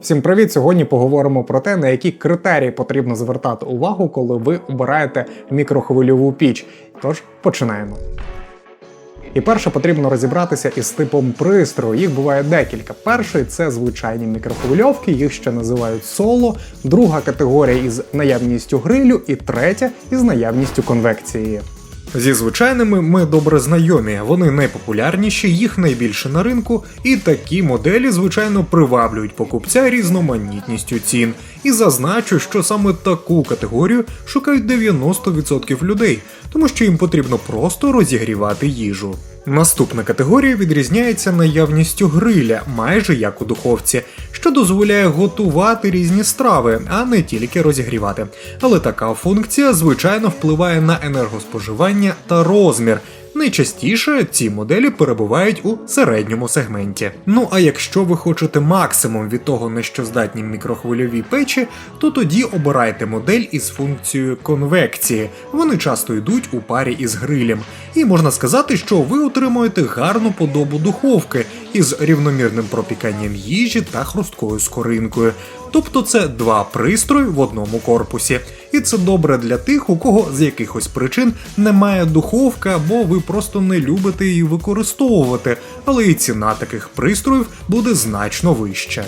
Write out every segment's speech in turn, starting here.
Всім привіт! Сьогодні поговоримо про те, на які критерії потрібно звертати увагу, коли ви обираєте мікрохвильову піч. Тож починаємо. І перше потрібно розібратися із типом пристрою. Їх буває декілька. Перший це звичайні мікрохвильовки, їх ще називають соло. Друга категорія із наявністю грилю, і третя із наявністю конвекції. Зі звичайними ми добре знайомі, вони найпопулярніші, їх найбільше на ринку, і такі моделі, звичайно, приваблюють покупця різноманітністю цін. І зазначу, що саме таку категорію шукають 90% людей, тому що їм потрібно просто розігрівати їжу. Наступна категорія відрізняється наявністю гриля, майже як у духовці, що дозволяє готувати різні страви, а не тільки розігрівати. Але така функція звичайно впливає на енергоспоживання та розмір. Найчастіше ці моделі перебувають у середньому сегменті. Ну а якщо ви хочете максимум від того, на що здатні мікрохвильові печі, то тоді обирайте модель із функцією конвекції. Вони часто йдуть у парі із грилем. І можна сказати, що ви отримуєте гарну подобу духовки із рівномірним пропіканням їжі та хрусткою скоринкою. Тобто це два пристрої в одному корпусі. І це добре для тих, у кого з якихось причин немає духовки, або ви просто не любите її використовувати, але і ціна таких пристроїв буде значно вища.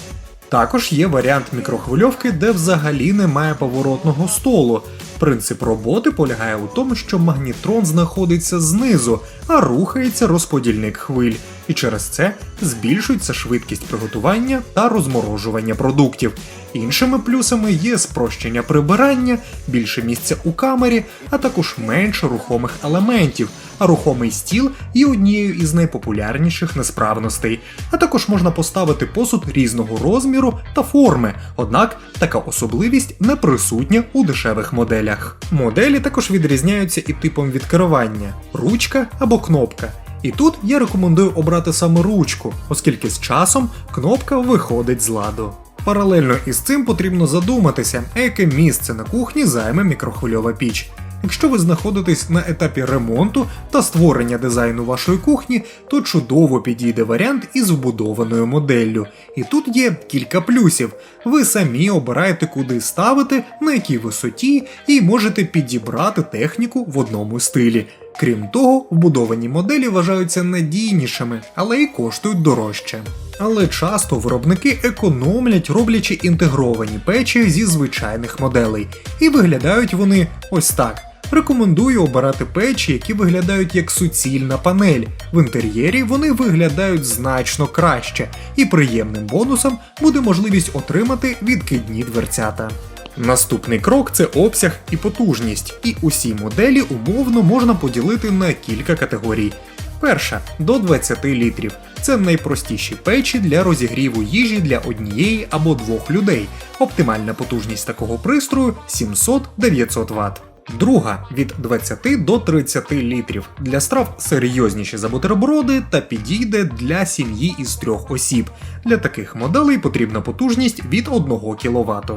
Також є варіант мікрохвильовки, де взагалі немає поворотного столу. Принцип роботи полягає у тому, що магнітрон знаходиться знизу, а рухається розподільник хвиль, і через це збільшується швидкість приготування та розморожування продуктів. Іншими плюсами є спрощення прибирання, більше місця у камері, а також менше рухомих елементів. А рухомий стіл є однією із найпопулярніших несправностей. А також можна поставити посуд різного розміру та форми, однак така особливість не присутня у дешевих моделях. Моделі також відрізняються і типом відкривання: ручка або кнопка. І тут я рекомендую обрати саме ручку, оскільки з часом кнопка виходить з ладу. Паралельно із цим потрібно задуматися, яке місце на кухні займе мікрохвильова піч. Якщо ви знаходитесь на етапі ремонту та створення дизайну вашої кухні, то чудово підійде варіант із вбудованою моделлю. І тут є кілька плюсів. Ви самі обираєте, куди ставити, на якій висоті, і можете підібрати техніку в одному стилі. Крім того, вбудовані моделі вважаються надійнішими, але й коштують дорожче. Але часто виробники економлять, роблячи інтегровані печі зі звичайних моделей, і виглядають вони ось так. Рекомендую обирати печі, які виглядають як суцільна панель. В інтер'єрі вони виглядають значно краще, і приємним бонусом буде можливість отримати відкидні дверцята. Наступний крок це обсяг і потужність, і усі моделі умовно можна поділити на кілька категорій. Перша до 20 літрів. Це найпростіші печі для розігріву їжі для однієї або двох людей. Оптимальна потужність такого пристрою 700-900 Вт. Друга від 20 до 30 літрів. Для страв серйозніші за бутерброди та підійде для сім'ї із трьох осіб. Для таких моделей потрібна потужність від 1 кВт.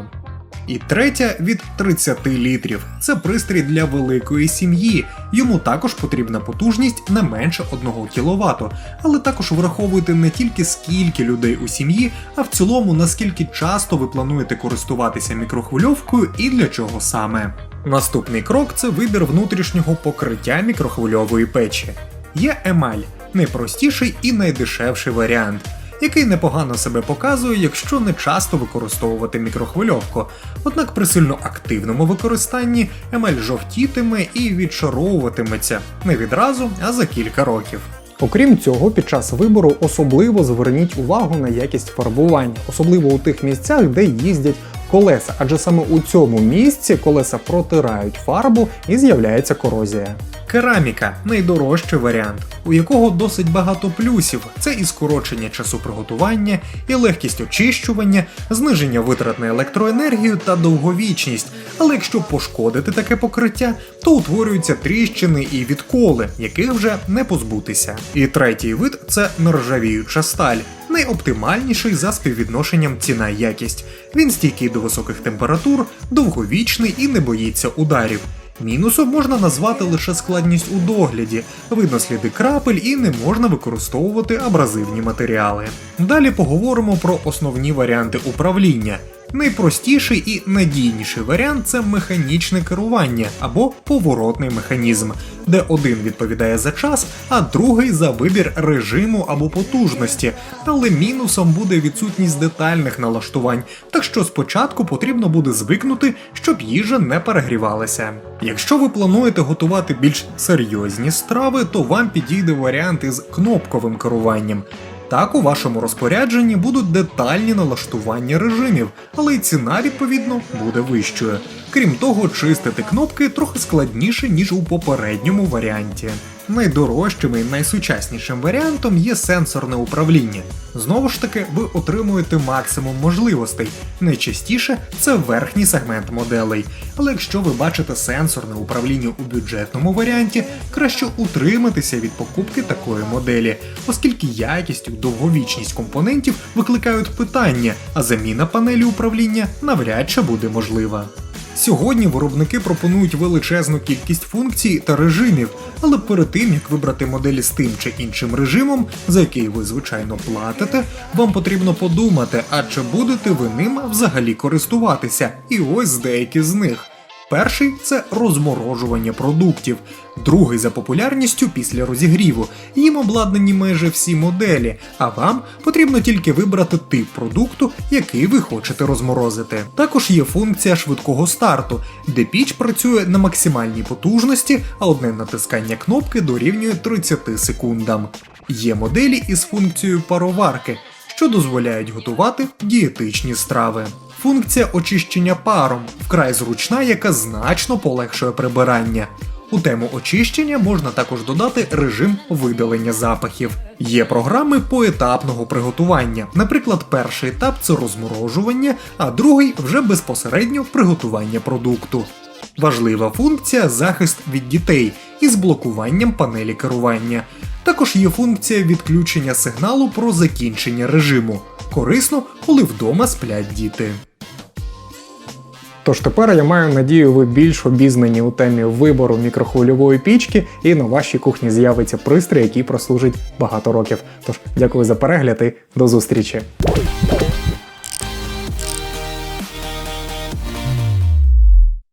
І третя від 30 літрів. Це пристрій для великої сім'ї. Йому також потрібна потужність не менше 1 кВт, але також враховуйте не тільки скільки людей у сім'ї, а в цілому наскільки часто ви плануєте користуватися мікрохвильовкою і для чого саме. Наступний крок це вибір внутрішнього покриття мікрохвильової печі. Є емаль найпростіший і найдешевший варіант який непогано себе показує, якщо не часто використовувати мікрохвильовку. Однак при сильно активному використанні емаль жовтітиме і відшаровуватиметься не відразу, а за кілька років. Окрім цього, під час вибору особливо зверніть увагу на якість фарбування, особливо у тих місцях, де їздять колеса, адже саме у цьому місці колеса протирають фарбу і з'являється корозія. Кераміка найдорожчий варіант, у якого досить багато плюсів: це і скорочення часу приготування, і легкість очищування, зниження витрат на електроенергію та довговічність. Але якщо пошкодити таке покриття, то утворюються тріщини і відколи, яких вже не позбутися. І третій вид це нержавіюча сталь. Найоптимальніший за співвідношенням ціна якість. Він стійкий до високих температур, довговічний і не боїться ударів. Мінусом можна назвати лише складність у догляді, видно сліди крапель і не можна використовувати абразивні матеріали. Далі поговоримо про основні варіанти управління. Найпростіший і надійніший варіант це механічне керування або поворотний механізм, де один відповідає за час, а другий за вибір режиму або потужності. Але мінусом буде відсутність детальних налаштувань, так що спочатку потрібно буде звикнути, щоб їжа не перегрівалася. Якщо ви плануєте готувати більш серйозні страви, то вам підійде варіант із кнопковим керуванням. Так, у вашому розпорядженні будуть детальні налаштування режимів, але й ціна, відповідно, буде вищою. Крім того, чистити кнопки трохи складніше, ніж у попередньому варіанті. Найдорожчим і найсучаснішим варіантом є сенсорне управління. Знову ж таки, ви отримуєте максимум можливостей. Найчастіше це верхній сегмент моделей. Але якщо ви бачите сенсорне управління у бюджетному варіанті, краще утриматися від покупки такої моделі, оскільки якість і довговічність компонентів викликають питання, а заміна панелі управління навряд чи буде можлива. Сьогодні виробники пропонують величезну кількість функцій та режимів, але перед тим як вибрати моделі з тим чи іншим режимом, за який ви звичайно платите, вам потрібно подумати, а чи будете ви ним взагалі користуватися, і ось деякі з них. Перший це розморожування продуктів, другий за популярністю після розігріву. Їм обладнані майже всі моделі, а вам потрібно тільки вибрати тип продукту, який ви хочете розморозити. Також є функція швидкого старту, де піч працює на максимальній потужності, а одне натискання кнопки дорівнює 30 секундам. Є моделі із функцією пароварки, що дозволяють готувати дієтичні страви. Функція очищення паром вкрай зручна, яка значно полегшує прибирання. У тему очищення можна також додати режим видалення запахів. Є програми поетапного приготування. Наприклад, перший етап це розморожування, а другий вже безпосередньо приготування продукту. Важлива функція захист від дітей із блокуванням панелі керування. Також є функція відключення сигналу про закінчення режиму. Корисно, коли вдома сплять діти. Тож тепер я маю надію, ви більш обізнані у темі вибору мікрохвильової пічки, і на вашій кухні з'явиться пристрій, який прослужить багато років. Тож дякую за перегляд і до зустрічі.